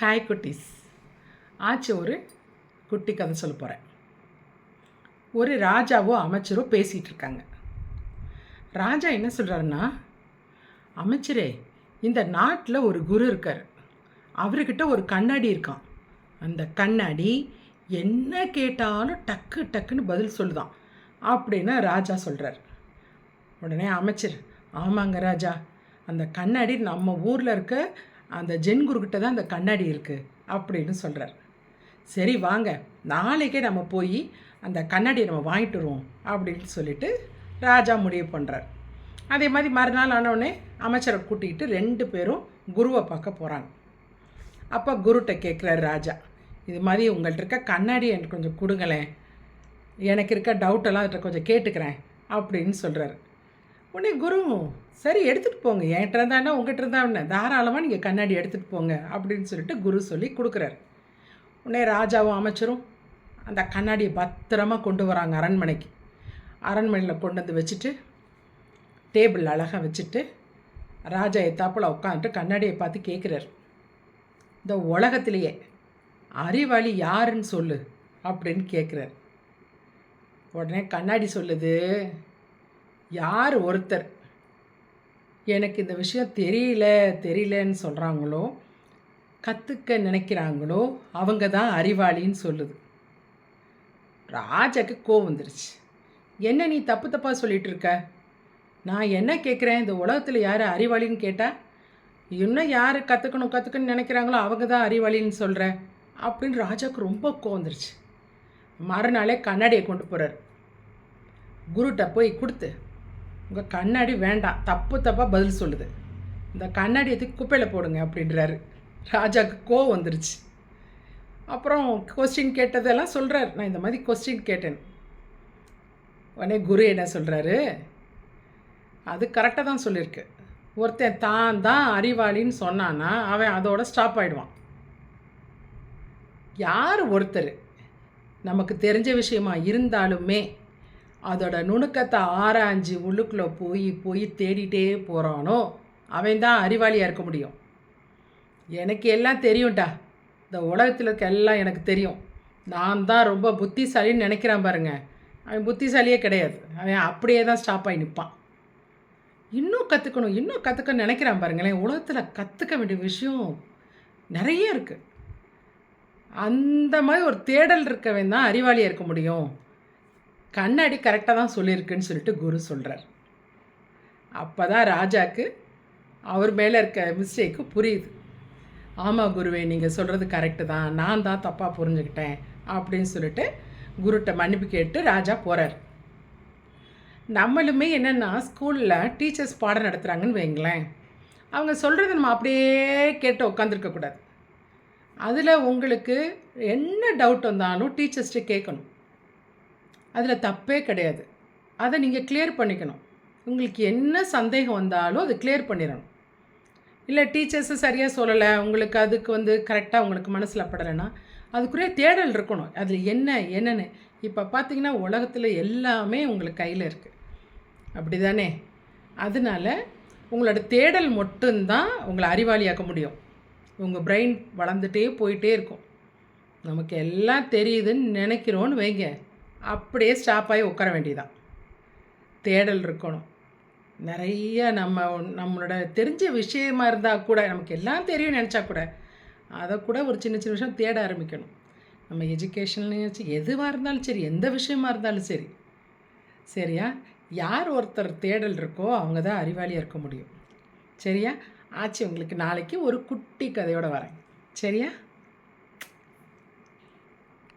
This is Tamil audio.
ஹாய் குட்டீஸ். ஆச்சு ஒரு குட்டி கதை சொல்ல போகிறேன் ஒரு ராஜாவோ அமைச்சரோ பேசிகிட்டு இருக்காங்க. ராஜா என்ன சொல்கிறாருன்னா அமைச்சரே இந்த நாட்டில் ஒரு குரு இருக்கார். அவர்கிட்ட ஒரு கண்ணாடி இருக்கான் அந்த கண்ணாடி என்ன கேட்டாலும் டக்கு டக்குன்னு பதில் சொல்லுதான் அப்படின்னு ராஜா சொல்கிறார் உடனே அமைச்சர் ஆமாங்க ராஜா அந்த கண்ணாடி நம்ம ஊரில் இருக்க அந்த ஜென் குருக்கிட்ட தான் அந்த கண்ணாடி இருக்குது அப்படின்னு சொல்கிறார் சரி வாங்க. நாளைக்கே நம்ம போய் அந்த கண்ணாடியை நம்ம வாங்கிட்டு வருவோம் அப்படின்னு சொல்லிட்டு ராஜா முடிவு பண்ணுறார் அதே மாதிரி மறுநாள் ஆனவுடனே அமைச்சரை கூட்டிகிட்டு ரெண்டு பேரும் குருவை பார்க்க போகிறாங்க அப்போ குருட்ட கேட்குறாரு ராஜா இது மாதிரி உங்கள்கிட்ட இருக்க கண்ணாடி எனக்கு கொஞ்சம் கொடுங்களேன். எனக்கு இருக்க டவுட்டெல்லாம் அதில் கொஞ்சம் கேட்டுக்கிறேன் அப்படின்னு சொல்கிறாரு உடனே குரு சரி எடுத்துகிட்டு போங்க. என்கிட்ட இருந்தானா உங்ககிட்ட இருந்தா என்ன? தாராளமாக நீங்கள் கண்ணாடி எடுத்துகிட்டு போங்க அப்படின்னு சொல்லிட்டு குரு சொல்லி கொடுக்குறாரு. உடனே ராஜாவும் அமைச்சரும் அந்த கண்ணாடியை பத்திரமா கொண்டு வராங்க அரண்மனைக்கு. அரண்மனையில் கொண்டு வந்து வச்சுட்டு டேபிள் அழகாக வச்சுட்டு ராஜா எத்தாப்பில் உட்காந்துட்டு கண்ணாடியை பார்த்து கேட்குறாரு இந்த உலகத்திலேயே அறிவாளி யாருன்னு சொல்லு அப்படின்னு கேட்குறாரு உடனே கண்ணாடி சொல்லுது. யார் ஒருத்தர்? எனக்கு இந்த விஷயம் தெரியல தெரியலன்னு சொல்கிறாங்களோ கற்றுக்க நினைக்கிறாங்களோ அவங்க தான் அறிவாளின்னு சொல்லுது. ராஜாக்கு கோவம் வந்துருச்சு. என்ன நீ தப்பு தப்பாக சொல்லிகிட்டு இருக்க? நான் என்ன கேட்குறேன் இந்த உலகத்தில் யார் அறிவாளின்னு கேட்டால் இன்னும் யார் கற்றுக்கணும் கற்றுக்கணும்னு நினைக்கிறாங்களோ அவங்க தான் அறிவாளின்னு சொல்கிற அப்படின்னு ராஜாவுக்கு ரொம்ப கோவம் வந்துருச்சு. மறுநாளே கண்ணாடியை கொண்டு போகிறார் குருட்ட போய் கொடுத்து உங்கள் கண்ணாடி வேண்டாம். தப்பு தப்பாக பதில் சொல்லுது. இந்த கண்ணாடி எடுத்து குப்பையில் போடுங்க அப்படின்றாரு. ராஜாவுக்கு கோவம் வந்துருச்சு. அப்புறம் கொஸ்டின் கேட்டதெல்லாம் சொல்கிறார் நான் இந்த மாதிரி கொஸ்டின் கேட்டேன். உடனே குரு என்ன சொல்கிறாரு அது கரெக்டாக தான் சொல்லியிருக்கு. ஒருத்தன் தான் தான் அறிவாளின்னு சொன்னான்னா அவன் அதோட ஸ்டாப் ஆகிடுவான் யார் ஒருத்தர்? நமக்கு தெரிஞ்ச விஷயமா இருந்தாலுமே அதோட நுணுக்கத்தை ஆராய்ஞ்சு உள்ளுக்குள்ளே போய் போய் தேடிட்டே போகிறானோ அவன் தான் அறிவாளியாக இருக்க முடியும். எனக்கு எல்லாம் தெரியும்டா. இந்த உலகத்தில் இருக்க எல்லாம் எனக்கு தெரியும். நான் தான் ரொம்ப புத்திசாலின்னு நினைக்கிறான் பாருங்க. அவன் புத்திசாலியே கிடையாது. அவன் அப்படியே தான் ஸ்டாப் ஆகி நிற்பான் இன்னும் கற்றுக்கணும் இன்னும் கற்றுக்க நினைக்கிறான் பாருங்களேன். உலகத்தில் கற்றுக்க வேண்டிய விஷயம் நிறைய இருக்குது அந்த மாதிரி ஒரு தேடல் இருக்கவன் தான் அறிவாளியாக இருக்க முடியும். கண்ணாடி கரெக்டாக தான் சொல்லியிருக்குன்னு சொல்லிட்டு குரு சொல்கிறார் அப்போ தான் ராஜாவுக்கு அவர் மேலே இருக்க மிஸ்டேக்கு புரியுது. ஆமாம் குருவே நீங்கள் சொல்கிறது கரெக்டு தான். நான் தான் தப்பாக புரிஞ்சுக்கிட்டேன் அப்படின்னு சொல்லிட்டு குருட்ட மன்னிப்பு கேட்டு ராஜா போகிறார் நம்மளுமே என்னென்னா ஸ்கூலில் டீச்சர்ஸ் பாடம் நடத்துகிறாங்கன்னு வைங்களேன். அவங்க சொல்கிறத நம்ம அப்படியே கேட்டு உட்காந்துருக்கக்கூடாது அதில் உங்களுக்கு என்ன டவுட் வந்தாலும் டீச்சர்ஸ்ட்டு கேட்கணும். அதில் தப்பே கிடையாது. அதை நீங்கள் கிளியர் பண்ணிக்கணும். உங்களுக்கு என்ன சந்தேகம் வந்தாலும் அது கிளியர் பண்ணிடணும். இல்லை டீச்சர்ஸு சரியாக சொல்லலை உங்களுக்கு அதுக்கு வந்து கரெக்டாக உங்களுக்கு மனசில் படலைன்னா அதுக்குரிய தேடல் இருக்கணும். அதில் என்ன என்னென்னு. இப்போ பார்த்தீங்கன்னா உலகத்தில் எல்லாமே உங்களுக்கு கையில் இருக்குது அப்படி தானே அதனால் உங்களோட தேடல் மட்டும்தான் உங்களை அறிவாளியாக்க முடியும். உங்கள் பிரெயின் வளர்ந்துட்டே போயிட்டே இருக்கும். நமக்கு எல்லாம் தெரியுதுன்னு நினைக்கிறோன்னு வைங்க. அப்படியே ஸ்டாப் ஆகி உட்கார வேண்டியதான் தேடல் இருக்கணும். நிறைய நம்ம நம்மளோட தெரிஞ்ச விஷயமா இருந்தால் கூட நமக்கு எல்லாம் தெரியும் நினச்சா கூட அதை கூட ஒரு சின்ன சின்ன விஷயம் தேட ஆரம்பிக்கணும். நம்ம எஜுகேஷன்லையும் சரி எதுவாக இருந்தாலும் சரி எந்த விஷயமா இருந்தாலும் சரி சரியா? யார் ஒருத்தர் தேடல் இருக்கோ அவங்க தான் அறிவாளியாக இருக்க முடியும். சரியா? ஆச்சு உங்களுக்கு நாளைக்கு ஒரு குட்டி கதையோடு வரேன். சரியா?